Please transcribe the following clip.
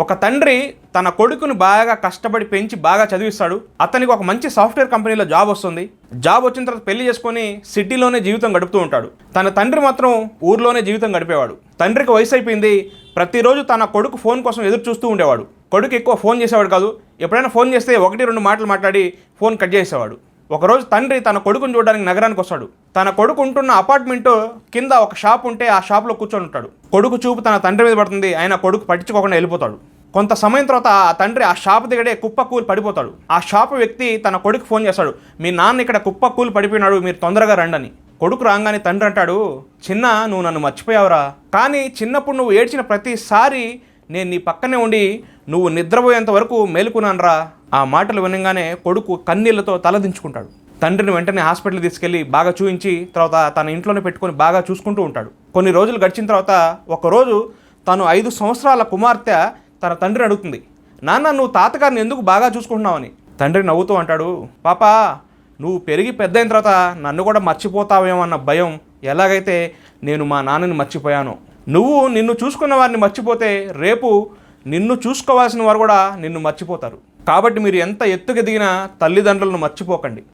ఒక తండ్రి తన కొడుకును బాగా కష్టపడి పెంచి బాగా చదివిస్తాడు. అతనికి ఒక మంచి సాఫ్ట్వేర్ కంపెనీలో జాబ్ వస్తుంది. జాబ్ వచ్చిన తర్వాత పెళ్ళి చేసుకొని సిటీలోనే జీవితం గడుపుతూ ఉంటాడు. తన తండ్రి మాత్రం ఊర్లోనే జీవితం గడిపేవాడు. తండ్రికి వయసు అయిపోయింది. ప్రతిరోజు తన కొడుకు ఫోన్ కోసం ఎదురు చూస్తూ ఉండేవాడు. కొడుకు ఎక్కువ ఫోన్ చేసేవాడు కాదు. ఎప్పుడైనా ఫోన్ చేస్తే ఒకటి రెండు మాటలు మాట్లాడి ఫోన్ కట్ చేసేవాడు. ఒకరోజు తండ్రి తన కొడుకుని చూడడానికి నగరానికి వస్తాడు. తన కొడుకు ఉంటున్న అపార్ట్మెంట్ కింద ఒక షాప్ ఉంటే ఆ షాప్లో కూర్చొని ఉంటాడు. కొడుకు చూపు తన తండ్రి మీద పడుతుంది. ఆయన కొడుకు పట్టించుకోకుండా వెళ్ళిపోతాడు. కొంత సమయం తర్వాత ఆ తండ్రి ఆ షాప్ దగ్గరే కుప్ప కూలి పడిపోతాడు. ఆ షాప్ వ్యక్తి తన కొడుకు ఫోన్ చేస్తాడు. మీ నాన్న ఇక్కడ కుప్ప కూలి పడిపోయినాడు. మీరు తొందరగా రండని. కొడుకు రాగానే తండ్రి అంటాడు చిన్న నువ్వు నన్ను మర్చిపోయావురా. కానీ చిన్నప్పుడు నువ్వు ఏడ్చిన ప్రతిసారి నేను నీ పక్కనే ఉండి నువ్వు నిద్రపోయేంత వరకు మేలుకున్నానరా. ఆ మాటలు వినగానే కొడుకు కన్నీళ్ళతో తలదించుకుంటాడు. తండ్రిని వెంటనే హాస్పిటల్ తీసుకెళ్ళి బాగా చూయించి తర్వాత తన ఇంట్లోనే పెట్టుకొని బాగా చూసుకుంటూ ఉంటాడు. కొన్ని రోజులు గడిచిన తర్వాత ఒకరోజు తను ఐదు సంవత్సరాల కుమార్తె తన తండ్రిని అడుగుతుంది నాన్న నువ్వు తాతగారిని ఎందుకు బాగా చూసుకుంటున్నావని? తండ్రి నవ్వుతూ అంటాడు పాపా నువ్వు పెరిగి పెద్ద అయిన తర్వాత నన్ను కూడా మర్చిపోతావేమో అన్న భయం ఎలాగైతే నేను మా నాన్నని మర్చిపోయాను. నువ్వు నిన్ను చూసుకున్న వారిని మర్చిపోతే రేపు నిన్ను చూసుకోవాల్సిన వారు కూడా నిన్ను మర్చిపోతారు. కాబట్టి మీరు ఎంత ఎత్తుకు దిగినా తల్లిదండ్రులను మర్చిపోకండి.